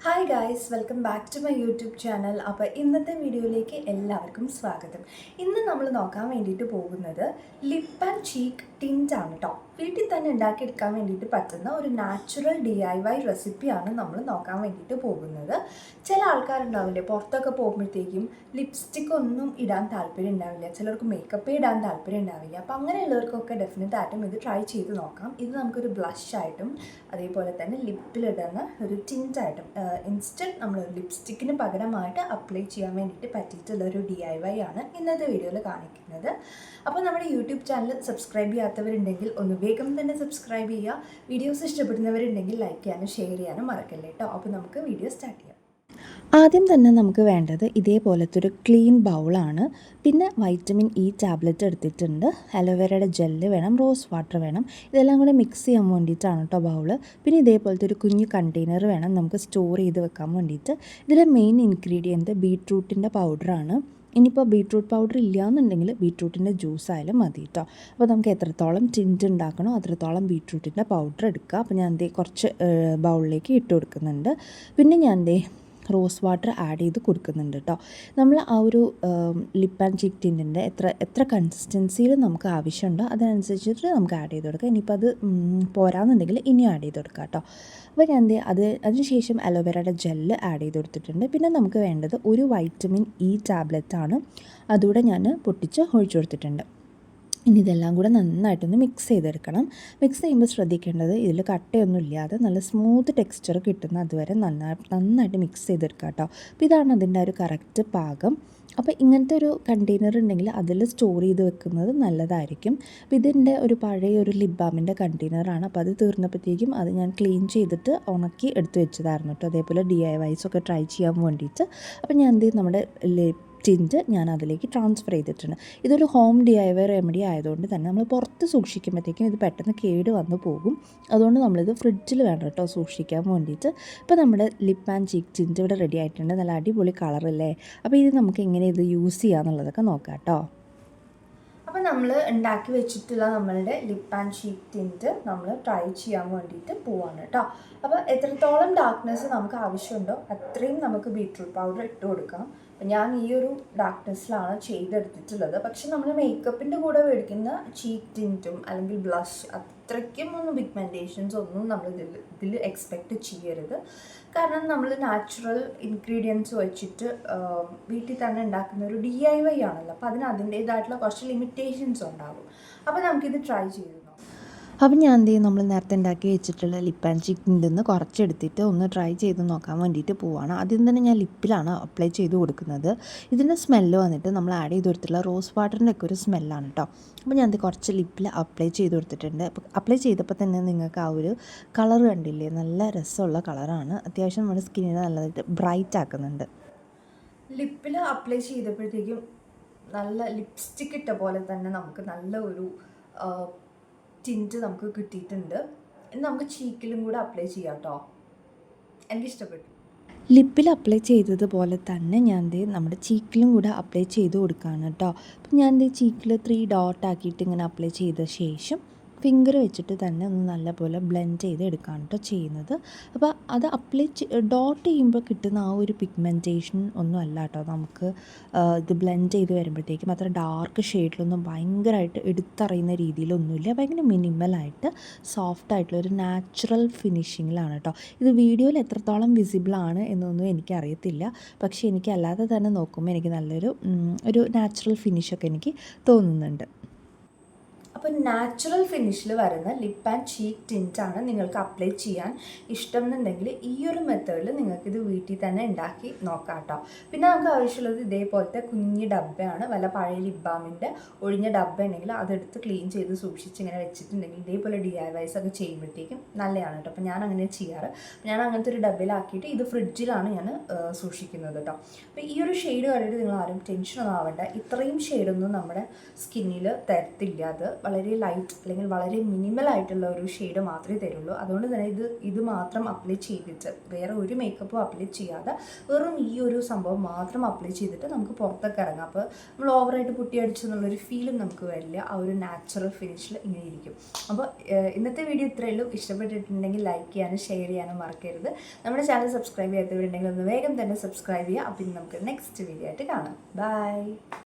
Hi guys welcome back to my YouTube channel അപ്പോൾ ഇന്നത്തെ വീഡിയോയിലേക്ക് എല്ലാവർക്കും സ്വാഗതം. ഇന്ന് നമ്മൾ നോക്കാൻ വേണ്ടിയിട്ട് പോകുന്നത് ലിപ്പ് ആൻഡ് ചീക്ക് ആണ് കേട്ടോ വീട്ടിൽ തന്നെ ഉണ്ടാക്കിയെടുക്കാൻ വേണ്ടിയിട്ട് പറ്റുന്ന ഒരു നാച്ചുറൽ ഡി ഐ വൈ റെസിപ്പിയാണ് നമ്മൾ നോക്കാൻ വേണ്ടിയിട്ട് പോകുന്നത്. ചില ആൾക്കാരുണ്ടാവില്ലേ പുറത്തൊക്കെ പോകുമ്പോഴത്തേക്കും ലിപ്സ്റ്റിക് ഒന്നും ഇടാൻ താല്പര്യം ഉണ്ടാവില്ല ചിലർക്ക് മേക്കപ്പ് ഇടാൻ താല്പര്യം ഉണ്ടാവില്ല. അപ്പോൾ അങ്ങനെയുള്ളവർക്കൊക്കെ ഡെഫിനറ്റ് ആയിട്ടും ഇത് ട്രൈ ചെയ്ത് നോക്കാം. ഇത് നമുക്കൊരു ബ്ലഷ് ആയിട്ടും അതേപോലെ തന്നെ ലിപ്പിലിടുന്ന ഒരു ടിന്റായിട്ടും ഇൻസ്റ്റന്റ് നമ്മൾ ലിപ്സ്റ്റിക്കിന് പകരമായിട്ട് അപ്ലൈ ചെയ്യാൻ വേണ്ടിയിട്ട് പറ്റിയിട്ടുള്ള ഒരു ഡി ഐ വൈ ആണ് ഇന്നത്തെ വീഡിയോയിൽ കാണിക്കുന്നത്. അപ്പോൾ നമ്മുടെ യൂട്യൂബ് ചാനൽ സബ്സ്ക്രൈബ് ചെയ്യാത്തവരുണ്ടെങ്കിൽ ഒന്ന് വേഗം തന്നെ സബ്സ്ക്രൈബ് ചെയ്യുക. വീഡിയോസ് ഇഷ്ടപ്പെടുന്നവരുണ്ടെങ്കിൽ ലൈക്ക് ചെയ്യാനും ഷെയർ ചെയ്യാനും മറക്കല്ലേ കേട്ടോ അപ്പോൾ നമുക്ക് വീഡിയോ സ്റ്റാർട്ട് ചെയ്യാം. ആദ്യം തന്നെ നമുക്ക് വേണ്ടത് ഇതേപോലത്തെ ഒരു ക്ലീൻ ബൗളാണ് പിന്നെ വൈറ്റമിൻ ഇ ടാബ്ലറ്റ് എടുത്തിട്ടുണ്ട്. അലോവേരയുടെ ജെല്ല് വേണം റോസ് വാട്ടർ വേണം. ഇതെല്ലാം കൂടെ മിക്സ് ചെയ്യാൻ വേണ്ടിയിട്ടാണ് കേട്ടോ ബൗൾ പിന്നെ ഇതേപോലത്തെ ഒരു കുഞ്ഞു കണ്ടെയ്നർ വേണം നമുക്ക് സ്റ്റോർ ചെയ്ത് വെക്കാൻ വേണ്ടിയിട്ട്. ഇതിലെ മെയിൻ ഇൻഗ്രീഡിയന്റ് ബീട്രൂട്ടിന്റെ പൗഡറാണ് ഇനിയിപ്പോൾ ബീട്രൂട്ട് പൗഡർ ഇല്ലയെന്നുണ്ടെങ്കിൽ ബീട്രൂട്ടിന്റെ ജ്യൂസ് ആയാലും മതി കേട്ടോ അപ്പോൾ നമുക്ക് എത്രത്തോളം ടിന്റ് ഉണ്ടാക്കണോ അത്രത്തോളം ബീട്രൂട്ടിന്റെ പൗഡർ എടുക്കുക. അപ്പോൾ ഞാൻ എന്തേ കുറച്ച് ബൗളിലേക്ക് ഇട്ട് കൊടുക്കുന്നുണ്ട്. പിന്നെ ഞാൻ ദേ റോസ് വാട്ടർ ആഡ് ചെയ്ത് കൊടുക്കുന്നുണ്ട് കേട്ടോ നമ്മൾ ആ ഒരു ലിപ്പ് ആൻഡ് ചീക്ക് ടിന്റിന്റെ എത്ര എത്ര കൺസിസ്റ്റൻസിയിൽ നമുക്ക് ആവശ്യമുണ്ടോ അതിനനുസരിച്ചിട്ട് നമുക്ക് ആഡ് ചെയ്ത് കൊടുക്കാം. ഇനിയിപ്പോൾ അത് പോരാന്നുണ്ടെങ്കിൽ ഇനിയും ആഡ് ചെയ്ത് കൊടുക്കാം കേട്ടോ അപ്പോൾ ഞാൻ ദേ അത് അതിനുശേഷം അലോവേരയുടെ ജെല്ല് ആഡ് ചെയ്ത് കൊടുത്തിട്ടുണ്ട്. പിന്നെ നമുക്ക് വേണ്ടത് ഒരു വൈറ്റമിൻ ഇ ടാബ്ലറ്റാണ്. അതുകൂടെ ഞാൻ പൊട്ടിച്ച് ഒഴിച്ചു കൊടുത്തിട്ടുണ്ട്. ഇനി ഇതെല്ലാം കൂടെ നന്നായിട്ടൊന്ന് മിക്സ് ചെയ്തെടുക്കണം. മിക്സ് ചെയ്യുമ്പോൾ ശ്രദ്ധിക്കേണ്ടത് ഇതിൽ കട്ടയൊന്നും ഇല്ലാതെ നല്ല സ്മൂത്ത് ടെക്സ്ചർ കിട്ടുന്ന അതുവരെ നന്നായി നന്നായിട്ട് മിക്സ് ചെയ്തെടുക്കുക കേട്ടോ അപ്പോൾ ഇതാണ് അതിന്റെ ഒരു കറക്റ്റ് പാകം. അപ്പോൾ ഇങ്ങനത്തെ ഒരു കണ്ടെയ്നർ ഉണ്ടെങ്കിൽ അതിൽ സ്റ്റോർ ചെയ്ത് വെക്കുന്നത് നല്ലതായിരിക്കും. അപ്പോൾ ഇതിന്റെ ഒരു പഴയ ഒരു ലിബാമിന്റെ ബാമിന്റെ കണ്ടെയ്നറാണ് അപ്പോൾ അത് തീർന്നപ്പോഴത്തേക്കും അത് ഞാൻ ക്ലീൻ ചെയ്തിട്ട് ഉണക്കി എടുത്ത് വെച്ചതായിരുന്നു കേട്ടോ അതേപോലെ ഡി ഐ വൈസൊക്കെ ട്രൈ ചെയ്യാൻ വേണ്ടിയിട്ട്. അപ്പോൾ ഞാൻ എന്ത് നമ്മുടെ ടിന്റ് ഞാൻ അതിലേക്ക് ട്രാൻസ്ഫർ ചെയ്തിട്ടുണ്ട്. ഇതൊരു home D I Y remedy ആയതുകൊണ്ട് തന്നെ നമ്മൾ പുറത്ത് സൂക്ഷിക്കുമ്പോഴത്തേക്കും ഇത് പെട്ടെന്ന് കേട് വന്ന് പോകും. അതുകൊണ്ട് നമ്മളിത് ഫ്രിഡ്ജിൽ വേണം കേട്ടോ സൂക്ഷിക്കാൻ വേണ്ടിയിട്ട്. ഇപ്പോൾ നമ്മുടെ ലിപ്പ് ആൻഡ് ചീക്ക് ടിന്റ് ഇവിടെ റെഡി ആയിട്ടുണ്ട്. നല്ല അടിപൊളി കളറല്ലേ അപ്പോൾ ഇത് നമുക്ക് എങ്ങനെ ഇത് യൂസ് ചെയ്യാമെന്നുള്ളതൊക്കെ നോക്കാം കേട്ടോ. അപ്പോൾ നമ്മൾ ഉണ്ടാക്കി വെച്ചിട്ടുള്ള നമ്മളുടെ ലിപ്പ് ആൻഡ് ഷീപ്പ് തിന്നിട്ട് നമ്മൾ ട്രൈ ചെയ്യാൻ വേണ്ടിയിട്ട് പോവാണ് കേട്ടോ അപ്പോൾ എത്രത്തോളം ഡാർക്ക്നെസ് നമുക്ക് ആവശ്യമുണ്ടോ അത്രയും നമുക്ക് ബീട്രൂട്ട് പൗഡർ ഇട്ട് കൊടുക്കാം ഞാൻ ഈ ഒരു ഡാർക്ക്നെസ്സിലാണ് ചെയ്തെടുത്തിട്ടുള്ളത്. പക്ഷെ നമ്മൾ മേക്കപ്പിന്റെ കൂടെ മേടിക്കുന്ന ചീക്ക് ടിന്റും അല്ലെങ്കിൽ ബ്ലഷ് അത്രയ്ക്കും ഒന്നും പിഗ്മെന്റേഷൻസ് ഒന്നും നമ്മൾ ഇതിൽ ഇതിൽ എക്സ്പെക്റ്റ് ചെയ്യരുത്. കാരണം നമ്മൾ നാച്ചുറൽ ഇൻഗ്രീഡിയൻസ് വെച്ചിട്ട് വീട്ടിൽ തന്നെ ഉണ്ടാക്കുന്ന ഒരു ഡി ഐ വൈ ആണല്ലോ. അപ്പോൾ അതിന് അതിന്റേതായിട്ടുള്ള കുറച്ച് ലിമിറ്റേഷൻസ് ഉണ്ടാകും അപ്പോൾ നമുക്കിത് ട്രൈ ചെയ്ത് അപ്പം ഞാൻ എന്ത് ചെയ്യും? നമ്മൾ നേരത്തെ ഉണ്ടാക്കി വെച്ചിട്ടുള്ള ലിപ്പ് ആൻഡ് ചിക്കിന്റെ നിന്ന് കുറച്ചെടുത്തിട്ട് ഒന്ന് ട്രൈ ചെയ്ത് നോക്കാൻ വേണ്ടിയിട്ട് പോവാണ്. ആദ്യം തന്നെ ഞാൻ ലിപ്പിലാണ് അപ്ലൈ ചെയ്ത് കൊടുക്കുന്നത്. ഇതിന്റെ സ്മെല്ല് വന്നിട്ട് നമ്മൾ ആഡ് ചെയ്ത് കൊടുത്തിട്ടുള്ള റോസ് വാട്ടറിന്റെ ഒക്കെ ഒരു സ്മെല്ലാണ് കേട്ടോ അപ്പോൾ ഞാൻ ഇത് കുറച്ച് ലിപ്പിൽ അപ്ലൈ ചെയ്ത് കൊടുത്തിട്ടുണ്ട്. അപ്ലൈ ചെയ്തപ്പോൾ തന്നെ നിങ്ങൾക്ക് ആ ഒരു കളർ കണ്ടില്ലേ? നല്ല രസമുള്ള കളറാണ് അത്യാവശ്യം നമ്മുടെ സ്കിന്നിനെ നല്ലതായിട്ട് ബ്രൈറ്റ് ആക്കുന്നുണ്ട്. ലിപ്പിൽ അപ്ലൈ ചെയ്തപ്പോഴത്തേക്കും നല്ല ലിപ്സ്റ്റിക് ഇട്ട പോലെ തന്നെ നമുക്ക് നല്ല ഒരു ടിന്റ് നമുക്ക് കിട്ടിയിട്ടുണ്ട്. നമുക്ക് ചീക്കിലും കൂടെ അപ്ലൈ ചെയ്യാം കേട്ടോ എനിക്ക് ഇഷ്ടപ്പെട്ടു. ലിപ്പിൽ അപ്ലൈ ചെയ്തതുപോലെ തന്നെ ഞാൻ നമ്മുടെ ചീക്കിലും കൂടെ അപ്ലൈ ചെയ്ത് കൊടുക്കുകയാണ് കേട്ടോ അപ്പം ഞാൻ ചീക്കിൽ ത്രീ ഡോട്ട് ആക്കിയിട്ട് ഇങ്ങനെ അപ്ലൈ ചെയ്ത ശേഷം ഫിംഗർ വെച്ചിട്ട് തന്നെ ഒന്ന് നല്ലപോലെ ബ്ലെൻഡ് ചെയ്ത് എടുക്കുകയാണ് കേട്ടോ ചെയ്യുന്നത്. അപ്പോൾ അത് അപ്ലൈ ഡോട്ട് ചെയ്യുമ്പോൾ കിട്ടുന്ന ആ ഒരു പിഗ്മെന്റേഷൻ ഒന്നും അല്ല കേട്ടോ നമുക്ക് ഇത് ബ്ലെൻഡ് ചെയ്ത് വരുമ്പോഴത്തേക്കും അത്ര ഡാർക്ക് ഷെയ്ഡിലൊന്നും ഭയങ്കരമായിട്ട് എടുത്തറിയുന്ന രീതിയിലൊന്നുമില്ല. ഭയങ്കര മിനിമലായിട്ട് സോഫ്റ്റ് ആയിട്ടുള്ള ഒരു നാച്ചുറൽ ഫിനിഷിങ്ങിലാണ് കേട്ടോ ഇത് വീഡിയോയിൽ എത്രത്തോളം വിസിബിളാണ് എന്നൊന്നും എനിക്കറിയത്തില്ല. പക്ഷേ എനിക്ക് അല്ലാതെ തന്നെ നോക്കുമ്പോൾ എനിക്ക് നല്ലൊരു ഒരു നാച്ചുറൽ ഫിനിഷൊക്കെ എനിക്ക് തോന്നുന്നുണ്ട്. അപ്പോൾ നാച്ചുറൽ ഫിനിഷിൽ വരുന്ന ലിപ്പ് ആൻഡ് ചീക്ക് ആണ് നിങ്ങൾക്ക് അപ്ലൈ ചെയ്യാൻ ഇഷ്ടം എന്നുണ്ടെങ്കിൽ ഈ ഒരു മെത്തേഡിൽ നിങ്ങൾക്ക് ഇത് വീട്ടിൽ തന്നെ ഉണ്ടാക്കി നോക്കാം കേട്ടോ പിന്നെ നമുക്ക് ആവശ്യമുള്ളത് ഇതേപോലത്തെ കുഞ്ഞ് ഡബ്ബയാണ് വല്ല പഴയ ലിപ് ബാമിന്റെ ഒഴിഞ്ഞ ഡബ്ബ ഉണ്ടെങ്കിൽ അതെടുത്ത് ക്ലീൻ ചെയ്ത് സൂക്ഷിച്ച് ഇങ്ങനെ വെച്ചിട്ടുണ്ടെങ്കിൽ ഇതേപോലെ ഡി ഐ വൈസ് ഒക്കെ ചെയ്യുമ്പോഴത്തേക്കും നല്ലതാണ് കേട്ടോ അപ്പോൾ ഞാൻ അങ്ങനെ ചെയ്യാറ്. ഞാൻ അങ്ങനത്തെ ഒരു ഡബ്ബയിലാക്കിയിട്ട് ഇത് ഫ്രിഡ്ജിലാണ് ഞാൻ സൂക്ഷിക്കുന്നത് കേട്ടോ അപ്പോൾ ഈ ഒരു ഷെയ്ഡ് കണ്ടിട്ട് നിങ്ങൾ ആരും ടെൻഷനൊന്നും ആവണ്ട. ഇത്രയും ഷെയ്ഡൊന്നും നമ്മുടെ സ്കിന്നിൽ തരത്തില്ല. അത് വളരെ ലൈറ്റ് അല്ലെങ്കിൽ വളരെ മിനിമൽ ആയിട്ടുള്ള ഒരു ഷെയ്ഡ് മാത്രമേ തരുള്ളൂ. അതുകൊണ്ട് തന്നെ ഇത് ഇത് മാത്രം അപ്ലൈ ചെയ്തിട്ട് വേറെ ഒരു മേക്കപ്പും അപ്ലൈ ചെയ്യാതെ വെറും ഈ ഒരു സംഭവം മാത്രം അപ്ലൈ ചെയ്തിട്ട് നമുക്ക് പുറത്തൊക്കെ ഇറങ്ങാം. അപ്പോൾ നമ്മൾ ഓവറായിട്ട് പുട്ടി അടിച്ചെന്നുള്ളൊരു ഫീലും നമുക്ക് വരില്ല. ആ ഒരു നാച്ചുറൽ ഫിനിഷിൽ ഇങ്ങനെ ഇരിക്കും. അപ്പോൾ ഇന്നത്തെ വീഡിയോ ഇത്രയേ ഉള്ളൂ. ഇഷ്ടപ്പെട്ടിട്ടുണ്ടെങ്കിൽ ലൈക്ക് ചെയ്യാനും ഷെയർ ചെയ്യാനും മറക്കരുത്. നമ്മുടെ ചാനൽ സബ്സ്ക്രൈബ് ചെയ്യാത്തവരുണ്ടെങ്കിൽ ഒന്ന് വേഗം തന്നെ സബ്സ്ക്രൈബ് ചെയ്യുക. അപ്പം നമുക്ക് നെക്സ്റ്റ് വീഡിയോ ആയിട്ട് കാണാം. ബൈ